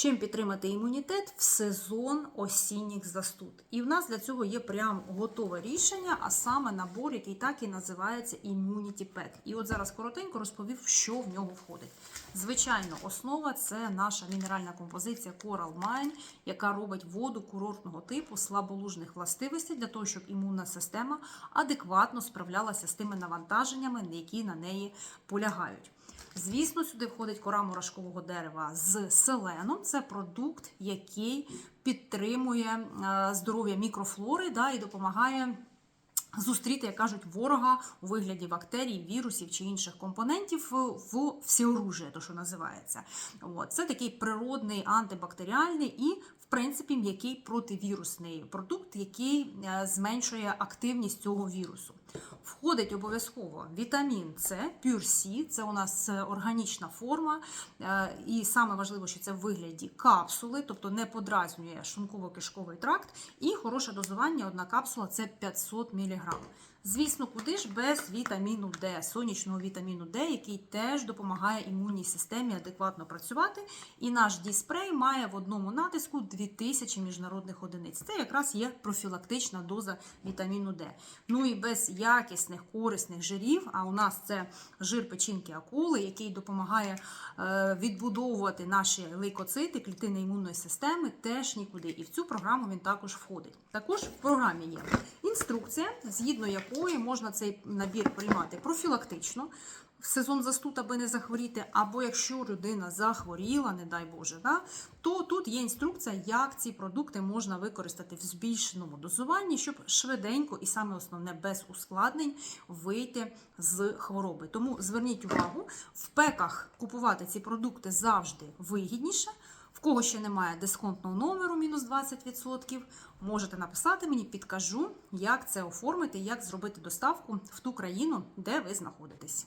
Чим підтримати імунітет в сезон осінніх застуд? І в нас для цього є прям готове рішення, а саме набор, який так і називається Immunity Pack. І от зараз коротенько розповів, що в нього входить. Звичайно, основа це наша мінеральна композиція Coral Mine, яка робить воду курортного типу слаболужних властивостей для того, щоб імунна система адекватно справлялася з тими навантаженнями, які на неї полягають. Звісно, сюди входить кора мурашкового дерева з селеном. Це продукт, який підтримує е, здоров'я мікрофлори да, і допомагає. Зустріти, як кажуть, ворога у вигляді бактерій, вірусів чи інших компонентів в всеоружие, то що називається. От. Це такий природний антибактеріальний і, в принципі, м'який противірусний продукт, який е, зменшує активність цього вірусу. Входить обов'язково вітамін С, пюрсі, це у нас е, органічна форма, е, і саме важливо, що це в вигляді капсули, тобто не подразнює шлунково-кишковий тракт, і хороше дозування. Одна капсула це 500 мг. Звісно, куди ж без вітаміну Д, сонячного вітаміну Д, який теж допомагає імунній системі адекватно працювати. І наш діспрей має в одному натиску 2000 міжнародних одиниць. Це якраз є профілактична доза вітаміну Д. Ну і без якісних корисних жирів, а у нас це жир печінки акули, який допомагає е, відбудовувати наші лейкоцити, клітини імунної системи, теж нікуди. І в цю програму він також входить. Також в програмі є інструкція, згідно якої можна цей набір приймати профілактично. В сезон застуд, аби не захворіти, або якщо людина захворіла, не дай Боже, да, то тут є інструкція, як ці продукти можна використати в збільшеному дозуванні, щоб швиденько і саме основне без ускладнень вийти з хвороби. Тому зверніть увагу, в пеках купувати ці продукти завжди вигідніше. В кого ще немає дисконтного номеру, мінус 20%, можете написати мені, підкажу, як це оформити, як зробити доставку в ту країну, де ви знаходитесь.